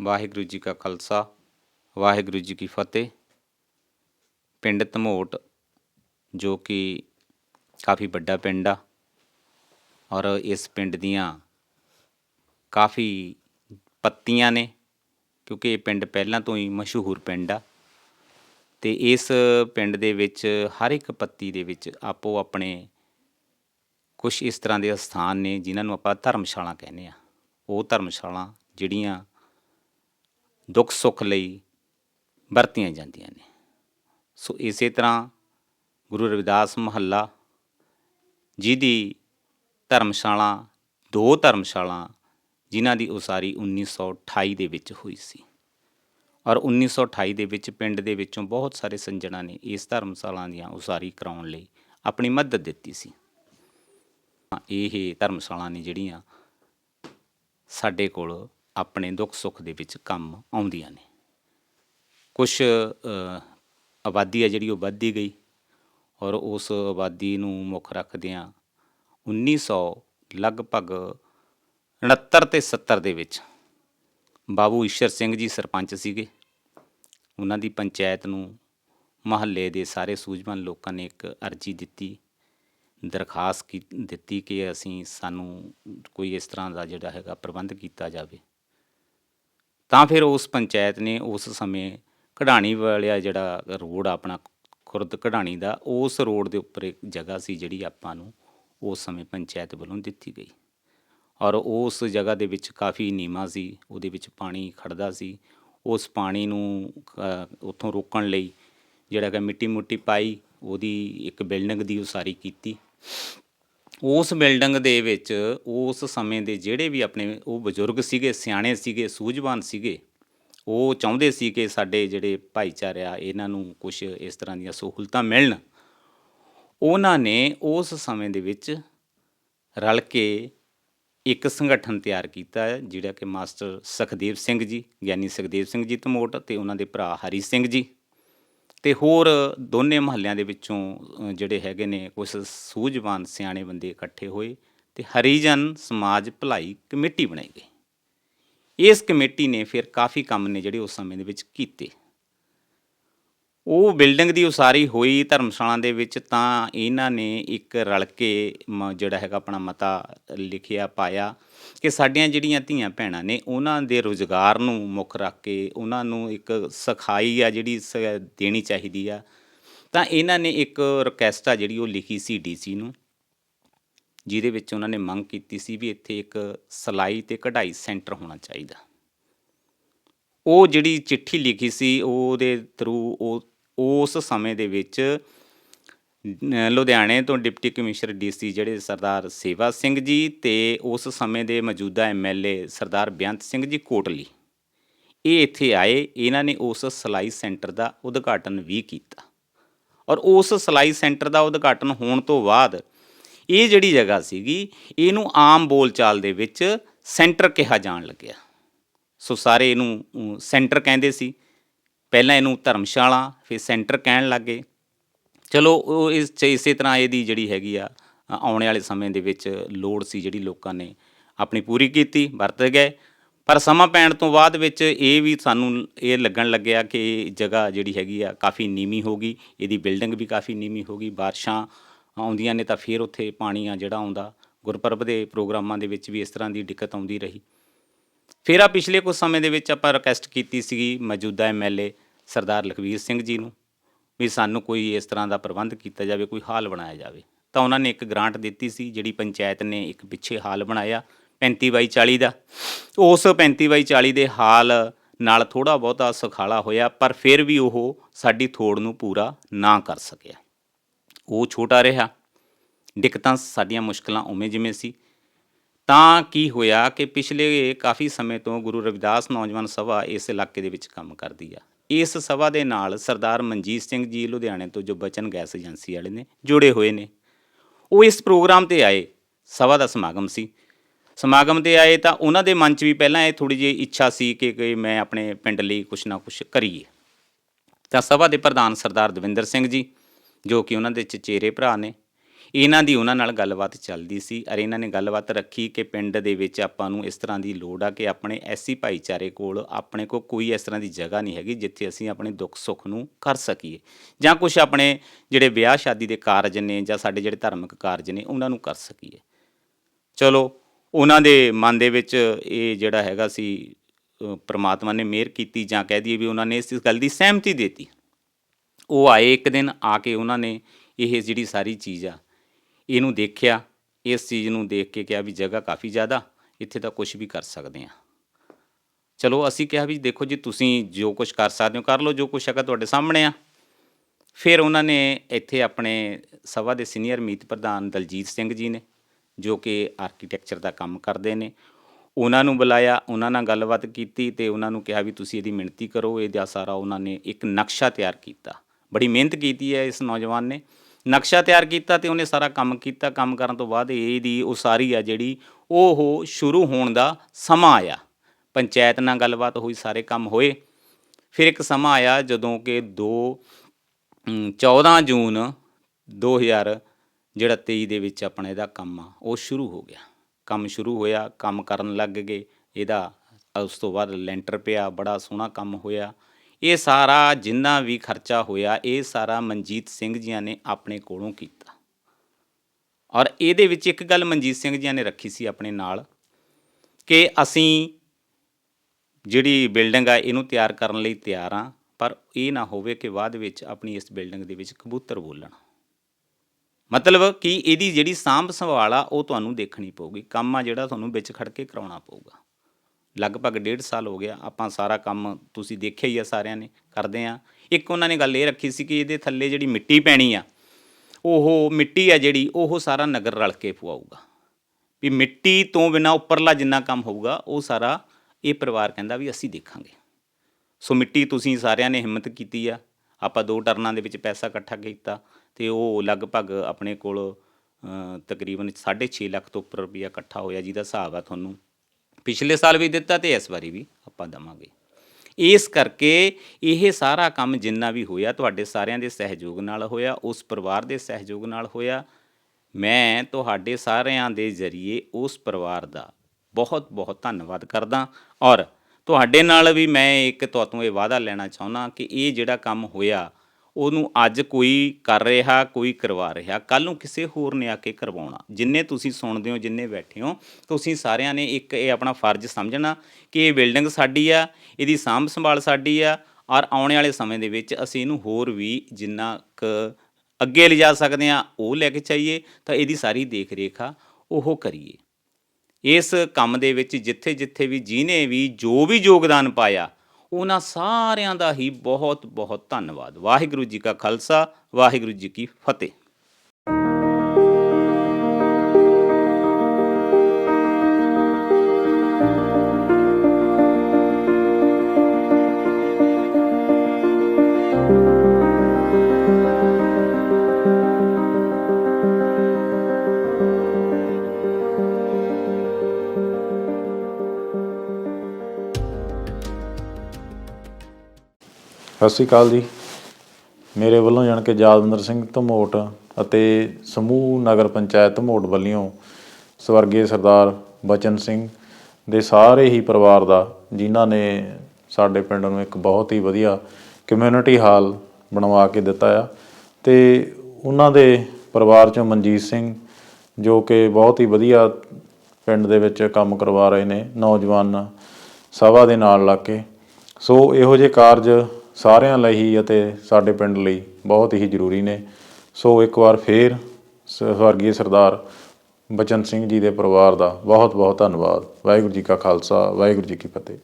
ਵਾਹਿਗੁਰੂ ਜੀ ਕਾ ਖਾਲਸਾ, ਵਾਹਿਗੁਰੂ ਜੀ ਕੀ ਫਤਿਹ। ਪਿੰਡ ਧਮੋਟ, ਜੋ ਕਿ ਕਾਫੀ ਵੱਡਾ ਪਿੰਡ ਆ, ਔਰ ਇਸ ਪਿੰਡ ਦੀਆਂ ਕਾਫੀ ਪੱਤੀਆਂ ਨੇ, ਕਿਉਂਕਿ ਇਹ ਪਿੰਡ ਪਹਿਲਾਂ ਤੋਂ ਹੀ ਮਸ਼ਹੂਰ ਪਿੰਡ ਆ। ਤੇ ਇਸ ਪਿੰਡ ਦੇ ਵਿੱਚ ਹਰ ਇੱਕ ਪੱਤੀ ਦੇ ਵਿੱਚ ਆਪੋ ਆਪਣੇ ਕੁਝ ਇਸ ਤਰ੍ਹਾਂ ਦੇ ਸਥਾਨ ਨੇ, ਜਿਨ੍ਹਾਂ ਨੂੰ ਆਪਾਂ ਧਰਮਸ਼ਾਲਾ ਕਹਿੰਦੇ ਆ। ਉਹ ਧਰਮਸ਼ਾਲਾ ਜਿਹੜੀਆਂ ਦੁੱਖ ਸੁੱਖ ਲਈ ਵਰਤੀਆਂ ਜਾਂਦੀਆਂ ਨੇ। ਸੋ ਇਸੇ ਤਰ੍ਹਾਂ ਗੁਰੂ ਰਵਿਦਾਸ ਮਹੱਲਾ ਜਿਹਦੀ ਧਰਮਸ਼ਾਲਾ, ਦੋ ਧਰਮਸ਼ਾਲਾ ਜਿਨ੍ਹਾਂ ਦੀ ਉਸਾਰੀ 1928 ਦੇ ਵਿੱਚ ਹੋਈ ਸੀ। ਔਰ 1928 ਦੇ ਵਿੱਚ ਪਿੰਡ ਦੇ ਵਿੱਚੋਂ ਬਹੁਤ ਸਾਰੇ ਸੰਜਣਾ ਨੇ ਇਸ ਧਰਮਸ਼ਾਲਾ ਦੀਆਂ ਉਸਾਰੀ ਕਰਾਉਣ ਲਈ ਆਪਣੀ ਮਦਦ ਦਿੱਤੀ ਸੀ। ਇਹ ਧਰਮਸ਼ਾਲਾ ਨੇ ਜਿਹੜੀਆਂ ਸਾਡੇ ਕੋਲ ਆਪਣੇ ਦੁੱਖ ਸੁੱਖ ਦੇ ਵਿੱਚ ਕੰਮ ਆਉਂਦੀਆਂ ਨੇ। ਕੁਝ ਆਬਾਦੀ ਹੈ ਜਿਹੜੀ ਉਹ ਵੱਧਦੀ ਗਈ ਔਰ ਉਸ ਆਬਾਦੀ ਨੂੰ ਮੁੱਖ ਰੱਖਦਿਆਂ 1900 ਲਗਭਗ 69 ਤੇ 70 ਦੇ ਵਿੱਚ ਬਾਬੂ ਈਸ਼ਰ ਸਿੰਘ ਜੀ ਸਰਪੰਚ ਸੀਗੇ। ਉਹਨਾਂ ਦੀ ਪੰਚਾਇਤ ਨੂੰ ਮਹੱਲੇ ਦੇ ਸਾਰੇ ਸੂਝਵਾਨ ਲੋਕਾਂ ਨੇ ਇੱਕ ਅਰਜੀ ਦਿੱਤੀ, ਦਰਖਾਸਤ ਕੀ, ਦਿੱਤੀ ਕਿ ਅਸੀਂ ਸਾਨੂੰ ਕੋਈ ਇਸ ਤਰ੍ਹਾਂ ਦਾ ਜਿਹੜਾ ਹੈਗਾ ਪ੍ਰਬੰਧ ਕੀਤਾ ਜਾਵੇ। ਤਾਂ ਫਿਰ ਉਸ ਪੰਚਾਇਤ ਨੇ ਉਸ ਸਮੇਂ ਕਢਾਣੀ ਵਾਲਿਆ ਜਿਹੜਾ ਰੋਡ ਆਪਣਾ ਖੁਰਦ ਕਢਾਣੀ ਦਾ, ਉਸ ਰੋਡ ਦੇ ਉੱਪਰ ਇੱਕ ਜਗ੍ਹਾ ਸੀ ਜਿਹੜੀ ਆਪਾਂ ਨੂੰ ਉਸ ਸਮੇਂ ਪੰਚਾਇਤ ਵੱਲੋਂ ਦਿੱਤੀ ਗਈ। ਔਰ ਉਸ ਜਗ੍ਹਾ ਦੇ ਵਿੱਚ ਕਾਫੀ ਨੀਵਾਂ ਸੀ, ਉਹਦੇ ਵਿੱਚ ਪਾਣੀ ਖੜਦਾ ਸੀ। ਉਸ ਪਾਣੀ ਨੂੰ ਉੱਥੋਂ ਰੋਕਣ ਲਈ ਜਿਹੜਾ ਕਿ ਮਿੱਟੀ ਮੁੱਟੀ ਪਾਈ, ਉਹਦੀ ਇੱਕ ਬਿਲਡਿੰਗ ਦੀ ਉਸਾਰੀ ਕੀਤੀ। ਉਸ ਬਿਲਡਿੰਗ ਦੇ ਵਿੱਚ ਉਸ ਸਮੇਂ ਦੇ ਜਿਹੜੇ ਵੀ ਆਪਣੇ ਉਹ ਬਜ਼ੁਰਗ ਸੀਗੇ, ਸਿਆਣੇ ਸੀਗੇ, ਸੂਝਵਾਨ ਸੀਗੇ, ਉਹ ਚਾਹੁੰਦੇ ਸੀ ਕਿ ਸਾਡੇ ਜਿਹੜੇ ਭਾਈਚਾਰਾ ਇਹਨਾਂ ਨੂੰ ਕੁਝ ਇਸ ਤਰ੍ਹਾਂ ਦੀਆਂ ਸਹੂਲਤਾਂ ਮਿਲਣ। ਉਹਨਾਂ ਨੇ ਉਸ ਸਮੇਂ ਦੇ ਵਿੱਚ ਰਲ ਕੇ ਇੱਕ ਸੰਗਠਨ ਤਿਆਰ ਕੀਤਾ ਹੈ, ਜਿਹੜਾ ਕਿ ਮਾਸਟਰ ਸੁਖਦੇਵ ਸਿੰਘ ਜੀ, ਗਿਆਨੀ ਸੁਖਦੇਵ ਸਿੰਘ ਜੀ ਤਮੋਟ ਤੇ ਉਹਨਾਂ ਦੇ ਭਰਾ ਹਰੀ ਸਿੰਘ ਜੀ। ਅਤੇ ਹੋਰ ਦੋਨੇ ਮਹੱਲਿਆਂ ਦੇ ਵਿੱਚੋਂ ਜਿਹੜੇ ਹੈਗੇ ਨੇ, ਕੁਛ ਸੂਝਵਾਨ ਸਿਆਣੇ ਬੰਦੇ ਇਕੱਠੇ ਹੋਏ ਅਤੇ ਹਰੀਜਨ ਸਮਾਜ ਭਲਾਈ ਕਮੇਟੀ ਬਣਾਈ ਗਈ। ਇਸ ਕਮੇਟੀ ਨੇ ਫਿਰ ਕਾਫੀ ਕੰਮ ਨੇ ਜਿਹੜੇ ਉਸ ਸਮੇਂ ਦੇ ਵਿੱਚ ਕੀਤੇ। ਉਹ ਬਿਲਡਿੰਗ ਦੀ ਉਸਾਰੀ ਹੋਈ ਧਰਮਸ਼ਾਲਾ ਦੇ ਵਿੱਚ ਤਾਂ ਇਹਨਾਂ ਨੇ ਇੱਕ ਰਲ ਕੇ ਮ- ਜਿਹੜਾ ਹੈਗਾ ਆਪਣਾ ਮਤਾ ਲਿਖਿਆ, ਪਾਇਆ ਕਿ ਸਾਡੀਆਂ ਜਿਹੜੀਆਂ ਧੀਆਂ ਭੈਣਾਂ ਨੇ ਉਹਨਾਂ ਦੇ ਰੋਜ਼ਗਾਰ ਨੂੰ ਮੁੱਖ ਰੱਖ ਕੇ ਉਹਨਾਂ ਨੂੰ ਇੱਕ ਸਿਖਾਈ ਆ ਜਿਹੜੀ ਸ- ਦੇਣੀ ਚਾਹੀਦੀ ਆ। ਤਾਂ ਇਹਨਾਂ ਨੇ ਇੱਕ ਰਿਕੁਐਸਟ ਆ ਜਿਹੜੀ ਉਹ ਲਿਖੀ ਸੀ ਡੀਸੀ ਨੂੰ, ਜਿਹਦੇ ਵਿੱਚ ਉਹਨਾਂ ਨੇ ਮੰਗ ਕੀਤੀ ਸੀ ਵੀ ਇੱਥੇ ਇੱਕ ਸਿਲਾਈ ਤੇ ਕਢਾਈ ਸੈਂਟਰ ਹੋਣਾ ਚਾਹੀਦਾ। ਉਹ ਜਿਹੜੀ ਚਿੱਠੀ ਲਿਖੀ ਸੀ ਉਹਦੇ ਥਰੂ ਉਹ ਉਸ ਸਮੇਂ ਦੇ ਵਿੱਚ ਲੁਧਿਆਣੇ ਤੋਂ ਡਿਪਟੀ ਕਮਿਸ਼ਨਰ ਡੀਸੀ ਜਿਹੜੇ ਸਰਦਾਰ ਸੇਵਾ ਸਿੰਘ ਜੀ ਤੇ ਉਸ ਸਮੇਂ ਦੇ ਮੌਜੂਦਾ ਐਮਐਲਏ ਸਰਦਾਰ ਬੇਅੰਤ ਸਿੰਘ ਜੀ ਕੋਟਲੀ, ਇਹ ਇੱਥੇ ਆਏ। ਇਹਨਾਂ ਨੇ ਉਸ ਸਿਲਾਈ ਸੈਂਟਰ ਦਾ ਉਦਘਾਟਨ ਵੀ ਕੀਤਾ ਔਰ ਉਸ ਸਿਲਾਈ ਸੈਂਟਰ ਦਾ ਉਦਘਾਟਨ ਹੋਣ ਤੋਂ ਬਾਅਦ ਇਹ ਜਿਹੜੀ ਜਗ੍ਹਾ ਸੀਗੀ, ਇਹਨੂੰ ਆਮ ਬੋਲਚਾਲ ਦੇ ਵਿੱਚ ਸੈਂਟਰ ਕਿਹਾ ਜਾਣ ਲੱਗਿਆ। ਸੋ ਸਾਰੇ ਇਹਨੂੰ ਸੈਂਟਰ ਕਹਿੰਦੇ ਸੀ। ਪਹਿਲਾਂ ਇਹਨੂੰ ਧਰਮਸ਼ਾਲਾ, ਫਿਰ ਸੈਂਟਰ ਕਹਿਣ ਲੱਗੇ। ਚਲੋ, ਉਹ ਇਸ 'ਚ ਇਸੇ ਤਰ੍ਹਾਂ ਇਹਦੀ ਜਿਹੜੀ ਹੈਗੀ ਆ, ਆਉਣ ਵਾਲੇ ਸਮੇਂ ਦੇ ਵਿੱਚ ਲੋੜ ਸੀ ਜਿਹੜੀ ਲੋਕਾਂ ਨੇ ਆਪਣੀ ਪੂਰੀ ਕੀਤੀ, ਵਰਤ ਗਏ। ਪਰ ਸਮਾਂ ਪੈਣ ਤੋਂ ਬਾਅਦ ਵਿੱਚ ਇਹ ਵੀ ਸਾਨੂੰ ਇਹ ਲੱਗਣ ਲੱਗਿਆ ਕਿ ਇਹ ਜਗ੍ਹਾ ਜਿਹੜੀ ਹੈਗੀ ਆ, ਕਾਫੀ ਨੀਵੀਂ ਹੋ ਗਈ। ਇਹਦੀ ਬਿਲਡਿੰਗ ਵੀ ਕਾਫੀ ਨੀਵੀਂ ਹੋ ਗਈ। ਬਾਰਿਸ਼ਾਂ ਆਉਂਦੀਆਂ ਨੇ ਤਾਂ ਫਿਰ ਉੱਥੇ ਪਾਣੀ ਆ ਜਿਹੜਾ ਆਉਂਦਾ। ਗੁਰਪੁਰਬ ਦੇ ਪ੍ਰੋਗਰਾਮਾਂ ਦੇ ਵਿੱਚ ਵੀ ਇਸ ਤਰ੍ਹਾਂ ਦੀ ਦਿੱਕਤ ਆਉਂਦੀ ਰਹੀ। ਫਿਰ ਆ ਪਿਛਲੇ ਕੁਝ ਸਮੇਂ ਦੇ ਵਿੱਚ ਆਪਾਂ ਰਿਕਵੈਸਟ ਕੀਤੀ ਸੀਗੀ ਮੌਜੂਦਾ ਐਮਐਲਏ ਸਰਦਾਰ ਲਖਵੀਰ ਸਿੰਘ ਜੀ ਨੂੰ ਵੀ ਸਾਨੂੰ ਕੋਈ ਇਸ ਤਰ੍ਹਾਂ ਦਾ ਪ੍ਰਬੰਧ ਕੀਤਾ ਜਾਵੇ, ਕੋਈ ਹਾਲ ਬਣਾਇਆ ਜਾਵੇ। ਤਾਂ ਉਹਨਾਂ ਨੇ ਇੱਕ ਗ੍ਰਾਂਟ ਦਿੱਤੀ ਸੀ, ਜਿਹੜੀ ਪੰਚਾਇਤ ਨੇ ਇੱਕ ਪਿੱਛੇ ਹਾਲ ਬਣਾਇਆ 35 ਬਾਈ 40 ਦਾ। ਉਸ 35 ਬਾਈ 40 ਦੇ ਹਾਲ ਨਾਲ ਥੋੜਾ ਬਹੁਤਾ ਸੁਖਾਲਾ ਹੋਇਆ, ਪਰ ਫਿਰ ਵੀ ਉਹ ਸਾਡੀ ਥੋੜ ਨੂੰ ਪੂਰਾ ਨਾ ਕਰ ਸਕਿਆ। ਉਹ ਛੋਟਾ ਰਿਹਾ। ਦਿੱਕਤਾਂ ਸਾਡੀਆਂ ਮੁਸ਼ਕਲਾਂ ਉਵੇਂ ਜਿਵੇਂ ਸੀ। ਤਾਂ ਕੀ ਹੋਇਆ ਕਿ ਪਿਛਲੇ ਕਾਫੀ ਸਮੇਂ ਤੋਂ ਗੁਰੂ ਰਵਿਦਾਸ ਨੌਜਵਾਨ ਸਭਾ ਇਸ ਇਲਾਕੇ ਦੇ ਵਿੱਚ ਕੰਮ ਕਰਦੀ ਆ। ਇਸ ਸਭਾ ਦੇ ਨਾਲ ਸਰਦਾਰ ਮਨਜੀਤ ਸਿੰਘ ਜੀ ਲੁਧਿਆਣੇ ਤੋਂ ਜੋ ਬਚਨ ਗੈਸ ਏਜੰਸੀ ਵਾਲੇ ਨੇ ਜੁੜੇ ਹੋਏ ਨੇ। ਉਹ ਇਸ ਪ੍ਰੋਗਰਾਮ ਤੇ ਆਏ, ਸਭਾ ਦਾ ਸਮਾਗਮ ਸੀ। ਸਮਾਗਮ ਤੇ ਆਏ ਤਾਂ ਉਹਨਾਂ ਦੇ ਮਨ 'ਚ ਵੀ ਪਹਿਲਾਂ ਇਹ ਥੋੜੀ ਜਿਹੀ ਇੱਛਾ ਸੀ ਕਿ ਕਿ ਮੈਂ ਆਪਣੇ ਪਿੰਡ ਲਈ ਕੁਛ ਨਾ ਕੁਛ ਕਰੀਏ। ਤਾਂ ਸਭਾ ਦੇ ਪ੍ਰਧਾਨ ਸਰਦਾਰ ਦਵਿੰਦਰ ਸਿੰਘ ਜੀ, ਜੋ ਕਿ ਉਹਨਾਂ ਦੇ ਚਚੇਰੇ ਭਰਾ ਨੇ ਇਹਨਾਂ ਦੀ ਉਹਨਾਂ ਨਾਲ ਗੱਲਬਾਤ ਚੱਲਦੀ ਸੀ। ਅਰ ਇਹਨਾਂ ਨੇ ਗੱਲਬਾਤ ਰੱਖੀ ਕਿ ਪਿੰਡ ਦੇ ਵਿੱਚ ਆਪਾਂ ਨੂੰ ਇਸ ਤਰ੍ਹਾਂ ਦੀ ਲੋੜ ਆ ਕਿ ਆਪਣੇ ਐਸੀ ਭਾਈਚਾਰੇ ਕੋਲ ਆਪਣੇ ਕੋਲ ਕੋਈ ਇਸ ਤਰ੍ਹਾਂ ਦੀ ਜਗ੍ਹਾ ਨਹੀਂ ਹੈਗੀ ਜਿੱਥੇ ਅਸੀਂ ਆਪਣੇ ਦੁੱਖ ਸੁੱਖ ਨੂੰ ਕਰ ਸਕੀਏ। ਜਾਂ ਕੁਝ ਆਪਣੇ ਜਿਹੜੇ ਵਿਆਹ ਸ਼ਾਦੀ ਦੇ ਕਾਰਜ ਨੇ ਜਾਂ ਸਾਡੇ ਜਿਹੜੇ ਧਾਰਮਿਕ ਕਾਰਜ ਨੇ ਉਹਨਾਂ ਨੂੰ ਕਰ ਸਕੀਏ। ਚਲੋ ਉਹਨਾਂ ਦੇ ਮਨ ਦੇ ਵਿੱਚ ਇਹ ਜਿਹੜਾ ਹੈਗਾ ਸੀ ਅ, ਪ੍ਰਮਾਤਮਾ ਨੇ ਮਿਹਰ ਕੀਤੀ ਜਾਂ ਕਹਿ ਦਈਏ ਵੀ ਉਹਨਾਂ ਨੇ ਇਸ ਗੱਲ ਦੀ ਸਹਿਮਤੀ ਦਿੱਤੀ। ਉਹ ਆਏ ਇੱਕ ਦਿਨ ਆ ਕੇ ਉਹਨਾਂ ਨੇ ਇਹ ਜਿਹੜੀ ਸਾਰੀ ਚੀਜ਼ ਆ ਇਹਨੂੰ ਦੇਖਿਆ, ਇਸ ਚੀਜ਼ ਨੂੰ ਦੇਖ ਕੇ ਕਿਹਾ ਵੀ ਜਗ੍ਹਾ ਕਾਫੀ ਜ਼ਿਆਦਾ, ਇੱਥੇ ਤਾਂ ਕੁਝ ਵੀ ਕਰ ਸਕਦੇ ਆ ਚਲੋ ਅਸੀਂ ਕਿਹਾ ਵੀ ਦੇਖੋ ਜੀ, ਤੁਸੀਂ ਜੋ ਕੁਝ ਕਰ ਸਕਦੇ ਹੋ, ਕਰ ਲਓ, ਜੋ ਕੁਝ ਹੈਗਾ ਤੁਹਾਡੇ ਸਾਹਮਣੇ ਆ। ਫਿਰ ਉਹਨਾਂ ਨੇ ਇੱਥੇ ਆਪਣੇ ਸਭਾ ਦੇ ਸੀਨੀਅਰ ਮੀਤ ਪ੍ਰਧਾਨ ਦਲਜੀਤ ਸਿੰਘ ਜੀ ਨੇ, ਜੋ ਕਿ ਆਰਕੀਟੈਕਚਰ ਦਾ ਕੰਮ ਕਰਦੇ ਨੇ, ਉਹਨਾਂ ਨੂੰ ਬੁਲਾਇਆ, ਉਹਨਾਂ ਨਾਲ ਗੱਲਬਾਤ ਕੀਤੀ ਤੇ ਉਹਨਾਂ ਨੂੰ ਕਿਹਾ ਵੀ ਤੁਸੀਂ ਇਹਦੀ ਮਿਣਤੀ ਕਰੋ, ਇਹਦਾ ਸਾਰਾ ਉਹਨਾਂ ਨੇ ਇੱਕ ਨਕਸ਼ਾ ਤਿਆਰ ਕੀਤਾ। ਬੜੀ ਮਿਹਨਤ ਕੀਤੀ ਹੈ ਇਸ ਨੌਜਵਾਨ ਨੇ। ਨਕਸ਼ਾ ਤਿਆਰ ਕੀਤਾ ਤੇ ਉਹਨੇ ਸਾਰਾ ਕੰਮ ਕੀਤਾ। ਕੰਮ ਕਰਨ ਤੋਂ ਬਾਅਦ ਇਹਦੀ ਉਸਾਰੀ ਆ ਜਿਹੜੀ ਉਹ ਸ਼ੁਰੂ ਹੋਣ ਦਾ ਸਮਾਂ ਆਇਆ। ਪੰਚਾਇਤ ਨਾਲ ਗੱਲਬਾਤ ਹੋਈ ਸਾਰੇ ਕੰਮ ਹੋਏ। ਫਿਰ ਇੱਕ ਸਮਾਂ ਆਇਆ ਜਦੋਂ ਕਿ 2 ਅਮ, 14 ਜੂਨ 2000 ਜਿਹੜਾ 23 ਦੇ ਵਿੱਚ ਆਪਣਾ ਇਹਦਾ ਕੰਮ ਆ ਉਹ ਸ਼ੁਰੂ ਹੋ ਗਿਆ। ਕੰਮ ਸ਼ੁਰੂ ਹੋਇਆ ਕੰਮ ਕਰਨ ਲੱਗ ਗਏ। ਇਹਦਾ ਉਸ ਤੋਂ ਬਾਅਦ ਲੈਂਟਰ ਪਿਆ ਬੜਾ ਸੋਹਣਾ ਕੰਮ ਹੋਇਆ। ਇਹ ਸਾਰਾ ਜਿੰਨਾ ਵੀ ਖਰਚਾ ਹੋਇਆ, ਇਹ ਸਾਰਾ ਮਨਜੀਤ ਸਿੰਘ ਜੀਆਂ ਨੇ ਆਪਣੇ ਕੋਲੋਂ ਕੀਤਾ। ਔਰ ਇਹਦੇ ਵਿੱਚ ਇੱਕ ਗੱਲ ਮਨਜੀਤ ਸਿੰਘ ਜੀਆਂ ਨੇ ਰੱਖੀ ਸੀ ਆਪਣੇ ਨਾਲ ਕਿ ਅਸੀਂ ਜਿਹੜੀ ਬਿਲਡਿੰਗ ਆ, ਇਹਨੂੰ ਤਿਆਰ ਕਰਨ ਲਈ ਤਿਆਰ ਆ, ਪਰ ਇਹ ਨਾ ਹੋਵੇ ਕਿ ਬਾਅਦ ਵਿੱਚ ਆਪਣੀ ਇਸ ਬਿਲਡਿੰਗ ਦੇ ਵਿੱਚ ਕਬੂਤਰ ਬੋਲਣ। ਮਤਲਬ ਕਿ ਇਹਦੀ ਜਿਹੜੀ ਸਾਂਭ ਸੰਭਾਲ ਆ, ਉਹ ਤੁਹਾਨੂੰ ਦੇਖਣੀ ਪਊਗੀ। ਕੰਮ ਆ ਜਿਹੜਾ ਤੁਹਾਨੂੰ ਵਿੱਚ ਖੜ ਕੇ ਕਰਾਉਣਾ ਪਊਗਾ। ਲਗਭਗ ਡੇਢ ਸਾਲ ਹੋ ਗਿਆ ਆਪਾਂ ਸਾਰਾ ਕੰਮ ਤੁਸੀਂ ਦੇਖਿਆ ਹੀ ਆ ਸਾਰਿਆਂ ਨੇ ਕਰਦੇ ਆ। ਇੱਕ ਉਹਨਾਂ ਨੇ ਗੱਲ ਇਹ ਰੱਖੀ ਸੀ ਕਿ ਇਹਦੇ ਥੱਲੇ ਜਿਹੜੀ ਮਿੱਟੀ ਪੈਣੀ ਆ ਉਹ ਮਿੱਟੀ ਆ ਜਿਹੜੀ ਉਹ ਸਾਰਾ ਨਗਰ ਰਲ ਕੇ ਪਵਾਊਗਾ। ਵੀ ਮਿੱਟੀ ਤੋਂ ਬਿਨਾ ਉੱਪਰਲਾ ਜਿੰਨਾ ਕੰਮ ਹੋਊਗਾ ਉਹ ਸਾਰਾ ਇਹ ਪਰਿਵਾਰ ਕਹਿੰਦਾ ਵੀ ਅਸੀਂ ਦੇਖਾਂਗੇ। ਸੋ ਮਿੱਟੀ ਤੁਸੀਂ ਸਾਰਿਆਂ ਨੇ ਹਿੰਮਤ ਕੀਤੀ ਆ ਆਪਾਂ ਦੋ ਟਰਨਾਂ ਦੇ ਵਿੱਚ ਪੈਸਾ ਇਕੱਠਾ ਕੀਤਾ ਤੇ ਉਹ ਲਗਭਗ ਆਪਣੇ ਕੋਲ ਅ, ਤਕਰੀਬਨ 6.5 ਲੱਖ ਤੋਂ ਉੱਪਰ ਰੁਪਈਆ ਇਕੱਠਾ ਹੋਇਆ ਜਿਹਦਾ ਹਿਸਾਬ ਆ ਤੁਹਾਨੂੰ। ਪਿਛਲੇ ਸਾਲ ਵੀ ਦਿੱਤਾ ਤੇ ਇਸ ਵਾਰੀ ਵੀ ਆਪਾਂ ਦਵਾਂਗੇ। ਇਸ ਕਰਕੇ ਇਹ ਸਾਰਾ ਕੰਮ ਜਿੰਨਾ ਵੀ ਹੋਇਆ, ਤੁਹਾਡੇ ਸਾਰਿਆਂ ਦੇ ਸਹਿਯੋਗ ਨਾਲ ਹੋਇਆ, ਉਸ ਪਰਿਵਾਰ ਦੇ ਸਹਿਯੋਗ ਨਾਲ ਹੋਇਆ। ਮੈਂ ਤੁਹਾਡੇ ਸਾਰਿਆਂ ਦੇ ਜ਼ਰੀਏ ਉਸ ਪਰਿਵਾਰ ਦਾ ਬਹੁਤ ਬਹੁਤ ਧੰਨਵਾਦ ਕਰਦਾ ਔਰ ਤੁਹਾਡੇ ਨਾਲ ਵੀ ਮੈਂ ਇੱਕ ਤੁਹਾਤੋਂ ਇਹ ਵਾਅਦਾ ਲੈਣਾ ਚਾਹੁੰਦਾ ਕਿ ਇਹ ਜਿਹੜਾ ਕੰਮ ਹੋਇਆ ਉਹਨੂੰ ਅੱਜ ਕੋਈ ਕਰ ਰਿਹਾ, ਕੋਈ ਕਰਵਾ ਰਿਹਾ। ਕੱਲ ਨੂੰ ਕਿਸੇ ਹੋਰ ਨੇ ਆ ਕੇ ਕਰਵਾਉਣਾ। ਜਿੰਨੇ ਤੁਸੀਂ ਸੁਣਦੇ ਹੋ, ਜਿੰਨੇ ਬੈਠੇ ਹੋ, ਤੁਸੀਂ ਸਾਰਿਆਂ ਨੇ ਇੱਕ ਇਹ ਆਪਣਾ ਫਰਜ਼ ਸਮਝਣਾ ਕਿ ਇਹ ਬਿਲਡਿੰਗ ਸਾਡੀ ਆ, ਇਹਦੀ ਸਾਂਭ ਸੰਭਾਲ ਸਾਡੀ ਆ, ਔਰ ਆਉਣ ਵਾਲੇ ਸਮੇਂ ਦੇ ਵਿੱਚ ਅਸੀਂ ਇਹਨੂੰ ਹੋਰ ਵੀ ਜਿੰਨਾ ਕੁ ਅੱਗੇ ਲਿਜਾ ਸਕਦੇ ਆ ਉਹ ਲੈ ਕੇ ਚਾਹੀਏ ਤਾਂ ਇਹਦੀ ਸਾਰੀ ਦੇਖ ਰੇਖ ਆ ਉਹ ਕਰੀਏ। ਇਸ ਕੰਮ ਦੇ ਵਿੱਚ ਜਿੱਥੇ ਜਿੱਥੇ ਵੀ ਜਿਹਨੇ ਵੀ ਜੋ ਵੀ ਯੋਗਦਾਨ ਪਾਇਆ ਉਹਨਾਂ ਸਾਰਿਆਂ ਦਾ ਹੀ ਬਹੁਤ ਬਹੁਤ ਧੰਨਵਾਦ। ਵਾਹਿਗੁਰੂ ਜੀ ਕਾ ਖਾਲਸਾ, ਵਾਹਿਗੁਰੂ ਜੀ ਕੀ ਫਤਿਹ। ਸਤਿ ਸ਼੍ਰੀ ਅਕਾਲ ਜੀ। ਮੇਰੇ ਵੱਲੋਂ ਜਾਣ ਕੇ ਯਾਦਵਿੰਦਰ ਸਿੰਘ ਧਮੋਟ ਅਤੇ ਸਮੂਹ ਨਗਰ ਪੰਚਾਇਤ ਧਮੋਟ ਵੱਲੋਂ ਸਵਰਗੀ ਸਰਦਾਰ ਬਚਨ ਸਿੰਘ ਦੇ ਸਾਰੇ ਹੀ ਪਰਿਵਾਰ ਦਾ, ਜਿਨ੍ਹਾਂ ਨੇ ਸਾਡੇ ਪਿੰਡ ਨੂੰ ਇੱਕ ਬਹੁਤ ਹੀ ਵਧੀਆ ਕਮਿਊਨਿਟੀ ਹਾਲ ਬਣਵਾ ਕੇ ਦਿੱਤਾ ਆ ਤੇ ਉਹਨਾਂ ਦੇ ਪਰਿਵਾਰ ਚੋਂ ਮਨਜੀਤ ਸਿੰਘ, ਜੋ ਕਿ ਬਹੁਤ ਹੀ ਵਧੀਆ ਪਿੰਡ ਦੇ ਵਿੱਚ ਕੰਮ ਕਰਵਾ ਰਹੇ ਨੇ, ਨੌਜਵਾਨ ਸਭਾ ਦੇ ਨਾਲ ਲੱਗ ਕੇ। ਸੋ ਇਹੋ ਜਿਹੇ ਕਾਰਜ ਸਾਰਿਆਂ ਲਈ ਹੀ ਅਤੇ ਸਾਡੇ ਪਿੰਡ ਲਈ ਬਹੁਤ ਹੀ ਜ਼ਰੂਰੀ ਨੇ। ਸੋ ਇੱਕ ਵਾਰ ਫੇਰ ਸਵਰਗੀ ਸਰਦਾਰ ਬਚਨ ਸਿੰਘ ਜੀ ਦੇ ਪਰਿਵਾਰ ਦਾ ਬਹੁਤ ਬਹੁਤ ਧੰਨਵਾਦ। ਵਾਹਿਗੁਰੂ ਜੀ ਕਾ ਖਾਲਸਾ, ਵਾਹਿਗੁਰੂ ਜੀ ਕੀ ਫਤਿਹ।